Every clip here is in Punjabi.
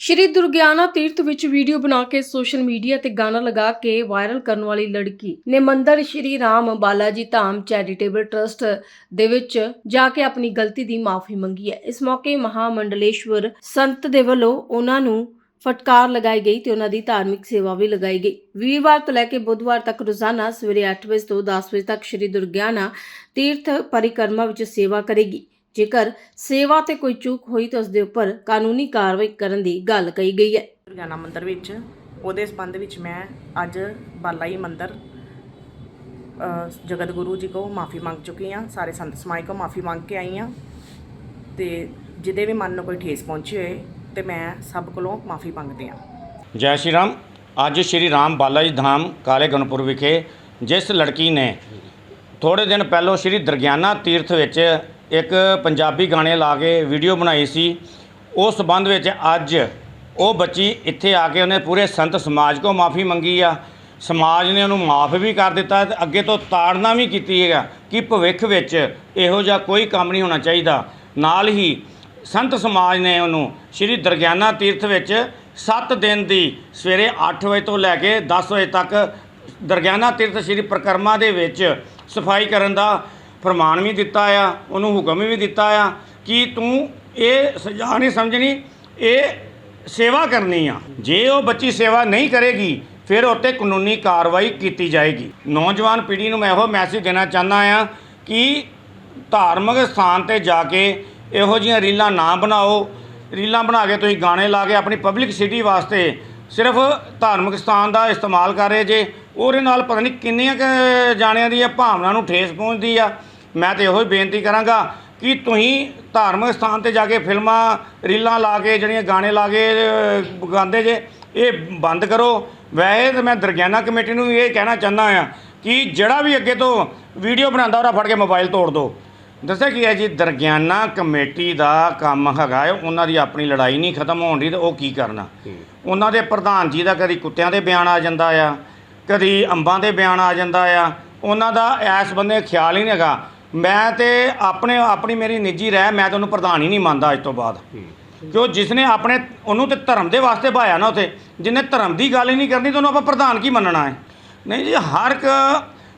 ਸ਼੍ਰੀ ਦੁਰਗਿਆਨਾ ਤੀਰਥ ਵਿੱਚ ਵੀਡੀਓ ਬਣਾ ਕੇ ਸੋਸ਼ਲ ਮੀਡੀਆ ਤੇ ਗਾਣਾ ਲਗਾ ਕੇ ਵਾਇਰਲ ਕਰਨ ਵਾਲੀ ਲੜਕੀ ਨੇ ਮੰਦਰ ਸ਼੍ਰੀ ਰਾਮ ਬਾਲਾਜੀ ਧਾਮ ਚੈਰੀਟੇਬਲ ਟਰਸਟ ਦੇ ਵਿੱਚ ਜਾ ਕੇ ਆਪਣੀ ਗਲਤੀ ਦੀ ਮਾਫੀ ਮੰਗੀ ਹੈ। ਇਸ ਮੌਕੇ ਮਹਾਮੰਡਲੇਸ਼ਵਰ ਸੰਤ ਦੇ ਵੱਲੋਂ ਉਹਨਾਂ ਨੂੰ ਫਟਕਾਰ ਲਗਾਈ ਗਈ ਤੇ ਉਹਨਾਂ ਦੀ ਧਾਰਮਿਕ ਸੇਵਾ ਵੀ ਲਗਾਈ ਗਈ। ਵੀਰਵਾਰ ਤੋਂ ਲੈ ਕੇ ਬੁੱਧਵਾਰ ਤੱਕ ਰੋਜ਼ਾਨਾ ਸਵੇਰੇ 8 ਵਜੇ ਤੋਂ 10 ਵਜੇ ਤੱਕ ਸ਼੍ਰੀ ਦੁਰਗਿਆਨਾ ਤੀਰਥ ਪਰਿਕਰਮਾ ਵਿੱਚ ਸੇਵਾ ਕਰੇਗੀ। ਜੇਕਰ ਸੇਵਾ ਤੇ ਕੋਈ ਚੂਕ ਹੋਈ ਤਾਂ ਉਸ ਦੇ ਉੱਪਰ ਕਾਨੂੰਨੀ ਕਾਰਵਾਈ ਕਰਨ ਦੀ ਗੱਲ ਕਹੀ ਗਈ ਹੈ। ਦੁਰਗਿਆਨਾ ਮੰਦਿਰ ਵਿੱਚ ਉਹਦੇ ਸੰਬੰਧ ਵਿੱਚ ਮੈਂ ਅੱਜ ਬਾਲਾਈ ਮੰਦਿਰ ਜਗਤ ਗੁਰੂ ਜੀ ਕੋ ਮਾਫੀ ਮੰਗ ਚੁੱਕੀ ਹਾਂ ਸਾਰੇ ਸੰਤ ਸਮਾਜ ਕੋ ਮਾਫੀ ਮੰਗ ਕੇ ਆਈ ਹਾਂ। ਤੇ ਜਿਹਦੇ ਵੀ ਮਨ ਨੂੰ ਕੋਈ ਠੇਸ ਪਹੁੰਚੀ ਹੋਏ ਤੇ ਮੈਂ ਸਭ ਕੋਲੋਂ ਮਾਫੀ ਮੰਗਦੀ ਹਾਂ। ਜੈ ਸ਼੍ਰੀ ਰਾਮ। ਅੱਜ ਸ਼੍ਰੀ ਰਾਮ ਬਾਲਾ ਜੀ ਧਾਮ ਕਾਲੇ ਗਨਪੁਰ ਵਿਖੇ ਜਿਸ ਲੜਕੀ ਨੇ ਥੋੜੇ ਦਿਨ ਪਹਿਲਾਂ ਸ਼੍ਰੀ ਦਰਗਿਆਨਾ ਤੀਰਥ ਵਿੱਚ ਇੱਕ ਪੰਜਾਬੀ ਗਾਣੇ ਲਾ ਕੇ ਵੀਡੀਓ ਬਣਾਈ ਸੀ। ਉਸ ਸੰਬੰਧ ਵਿੱਚ ਅੱਜ ਉਹ ਬੱਚੀ ਇੱਥੇ ਆ ਕੇ ਉਹਨੇ ਪੂਰੇ ਸੰਤ ਸਮਾਜ ਕੋ ਮਾਫੀ ਮੰਗੀ ਆ। ਸਮਾਜ ਨੇ ਉਹਨੂੰ ਮਾਫ ਵੀ ਕਰ ਦਿੱਤਾ ਤੇ ਅੱਗੇ ਤੋਂ ਤਾੜਨਾ ਵੀ ਕੀਤੀ ਹੈਗਾ ਕਿ ਭਵਿੱਖ ਵਿੱਚ ਇਹੋ ਜਿਹਾ ਕੋਈ ਕੰਮ ਨਹੀਂ ਹੋਣਾ ਚਾਹੀਦਾ। ਨਾਲ ਹੀ ਸੰਤ ਸਮਾਜ ਨੇ ਉਹਨੂੰ ਸ਼੍ਰੀ ਦਰਗਿਆਨਾ ਤੀਰਥ ਵਿੱਚ 7 ਦਿਨ ਦੀ ਸਵੇਰੇ 8 ਵਜੇ ਤੋਂ ਲੈ ਕੇ 10 ਵਜੇ ਤੱਕ ਦਰਗਿਆਨਾ ਤੀਰਥ ਸ਼੍ਰੀ ਪ੍ਰਕਰਮਾ ਦੇ ਵਿੱਚ ਸਫ਼ਾਈ ਕਰਨ ਦਾ ਫਰਮਾਨ ਵੀ ਦਿੱਤਾ ਆ, ਉਹਨੂੰ ਹੁਕਮ ਵੀ ਦਿੱਤਾ ਆ ਕਿ ਤੂੰ ਇਹ ਸਜ਼ਾ ਨਹੀਂ ਸਮਝਣੀ, ਇਹ ਸੇਵਾ ਕਰਨੀ ਆ। ਜੇ ਉਹ ਬੱਚੀ ਸੇਵਾ ਨਹੀਂ ਕਰੇਗੀ, ਫਿਰ ਉੱਤੇ ਕਾਨੂੰਨੀ ਕਾਰਵਾਈ ਕੀਤੀ ਜਾਏਗੀ। ਨੌਜਵਾਨ ਪੀੜ੍ਹੀ ਨੂੰ ਮੈਂ ਇਹੋ ਮੈਸੇਜ ਦੇਣਾ ਚਾਹੁੰਦਾ ਆ ਕਿ ਧਾਰਮਿਕ ਸਥਾਨ ਤੇ ਜਾ ਕੇ ਇਹੋ ਜਿਹੀਆਂ ਰੀਲਾਂ ਨਾ ਬਣਾਓ। ਰੀਲਾਂ ਬਣਾ ਕੇ ਤੁਸੀਂ ਗਾਣੇ ਲਾ ਕੇ ਆਪਣੀ ਪਬਲਿਕ ਸਿਟੀ ਵਾਸਤੇ ਸਿਰਫ ਧਾਰਮਿਕ ਸਥਾਨ ਦਾ ਇਸਤੇਮਾਲ ਕਰ ਰਹੇ ਜੇ। ਉਹਦੇ ਨਾਲ ਪਤਾ ਨਹੀਂ ਕਿੰਨੀਆਂ ਕੁ ਜਾਣਿਆਂ ਦੀ ਭਾਵਨਾ ਨੂੰ ਠੇਸ ਪਹੁੰਚਦੀ ਆ। ਮੈਂ ਤੇ ਇਹੋ ਹੀ ਬੇਨਤੀ ਕਰਾਂਗਾ ਕਿ ਤੁਸੀਂ ਧਾਰਮਿਕ ਸਥਾਨ ਤੇ ਜਾ ਕੇ ਫਿਲਮਾਂ ਰੀਲਾਂ ਲਾ ਕੇ ਜਿਹੜੀਆਂ ਗਾਣੇ ਲਾ ਕੇ ਗਾਉਂਦੇ ਜੇ ਇਹ ਬੰਦ ਕਰੋ। ਵੈਸੇ ਤਾਂ ਮੈਂ ਦਰਗਿਆਨਾ ਕਮੇਟੀ ਨੂੰ ਵੀ ਇਹ ਕਹਿਣਾ ਚਾਹੁੰਦਾ ਆ ਕਿ ਜਿਹੜਾ ਵੀ ਅੱਗੇ ਤੋਂ ਵੀਡੀਓ ਬਣਾਉਂਦਾ ਉਹਦਾ ਫੜ ਕੇ ਮੋਬਾਈਲ ਤੋੜ ਦਿਓ ਦੱਸਿਆ ਕੀ ਹੈ ਜੀ ਦਰਗਿਆਨਾ ਕਮੇਟੀ ਦਾ ਕੰਮ ਹੈਗਾ ਹੈ ਉਹਨਾਂ ਦੀ ਆਪਣੀ ਲੜਾਈ ਨਹੀਂ ਖਤਮ ਹੋਣ ਦੀ ਤੇ ਉਹ ਕੀ ਕਰਨਾ? ਉਹਨਾਂ ਦੇ ਪ੍ਰਧਾਨ ਜੀ ਦਾ ਕਦੀ ਕੁੱਤਿਆਂ ਦੇ ਬਿਆਨ ਆ ਜਾਂਦਾ ਆ ਕਦੀ ਅੰਬਾਂ ਦੇ ਬਿਆਨ ਆ ਜਾਂਦਾ ਆ, ਉਹਨਾਂ ਦਾ ਐਸ ਬੰਦੇ ਖਿਆਲ ਹੀ ਨਹੀਂ ਹੈਗਾ। ਮੈਂ ਤੇ ਆਪਣੇ, ਆਪਣੀ ਮੇਰੀ ਨਿੱਜੀ ਰਹਿ, ਮੈਂ ਤਾਂ ਉਹਨੂੰ ਪ੍ਰਧਾਨ ਹੀ ਨਹੀਂ ਮੰਨਦਾ ਅੱਜ ਤੋਂ ਬਾਅਦ। ਕਿਉਂ ਜਿਸ ਨੇ ਆਪਣੇ, ਉਹਨੂੰ ਤੇ ਧਰਮ ਦੇ ਵਾਸਤੇ ਭਾਇਆ ਨਾ ਉਥੇ ਜਿਹਨੇ ਧਰਮ ਦੀ ਗੱਲ ਹੀ ਨਹੀਂ ਕਰਨੀ, ਤਾਂ ਉਹਨੂੰ ਆਪਾਂ ਪ੍ਰਧਾਨ ਕੀ ਮੰਨਣਾ ਹੈ? ਨਹੀਂ ਜੀ, ਹਰ ਇੱਕ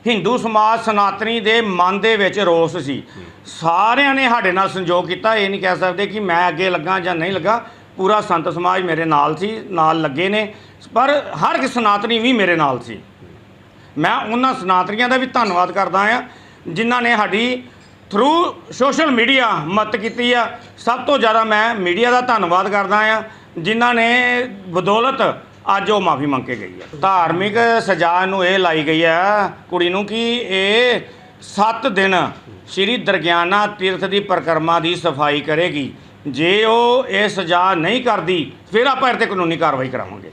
ਹਿੰਦੂ ਸਮਾਜ ਸਨਾਤਨੀ ਦੇ ਮਨ ਦੇ ਵਿੱਚ ਰੋਸ ਸੀ। ਸਾਰਿਆਂ ਨੇ ਸਾਡੇ ਨਾਲ ਸੰਯੋਗ ਕੀਤਾ, ਇਹ ਨਹੀਂ ਕਹਿ ਸਕਦੇ ਕਿ ਮੈਂ ਅੱਗੇ ਲੱਗਾ ਜਾਂ ਨਹੀਂ ਲੱਗਾ। ਪੂਰਾ ਸੰਤ ਸਮਾਜ ਮੇਰੇ ਨਾਲ ਸੀ, ਨਾਲ ਲੱਗੇ ਨੇ, ਪਰ ਹਰ ਇੱਕ ਸਨਾਤਨੀ ਵੀ ਮੇਰੇ ਨਾਲ ਸੀ। ਮੈਂ ਉਹਨਾਂ ਸਨਾਤਨੀਆਂ ਦਾ ਵੀ ਧੰਨਵਾਦ ਕਰਦਾ ਆ ਜਿਨ੍ਹਾਂ ਨੇ ਸਾਡੀ ਥਰੂ ਸੋਸ਼ਲ ਮੀਡੀਆ ਮਦਦ ਕੀਤੀ ਆ। ਸਭ ਤੋਂ ਜ਼ਿਆਦਾ ਮੈਂ ਮੀਡੀਆ ਦਾ ਧੰਨਵਾਦ ਕਰਦਾ ਆ ਜਿਨ੍ਹਾਂ ਨੇ ਬਦੌਲਤ ਅੱਜ ਉਹ ਮਾਫੀ ਮੰਗ ਕੇ ਗਈ ਆ। ਧਾਰਮਿਕ ਸਜ਼ਾ ਨੂੰ ਇਹ ਲਾਈ ਗਈ ਹੈ ਕੁੜੀ ਨੂੰ ਕਿ ਇਹ 7 ਦਿਨ ਸ਼੍ਰੀ ਦਰਗਿਆਨਾ ਤੀਰਥ ਦੀ ਪ੍ਰਕਰਮਾ ਦੀ ਸਫ਼ਾਈ ਕਰੇਗੀ। ਜੇ ਉਹ ਇਹ ਸਜ਼ਾ ਨਹੀਂ ਕਰਦੀ ਫਿਰ ਆਪਾਂ ਇਹਦੇ ਤੇ ਕਾਨੂੰਨੀ ਕਾਰਵਾਈ ਕਰਾਵਾਂਗੇ।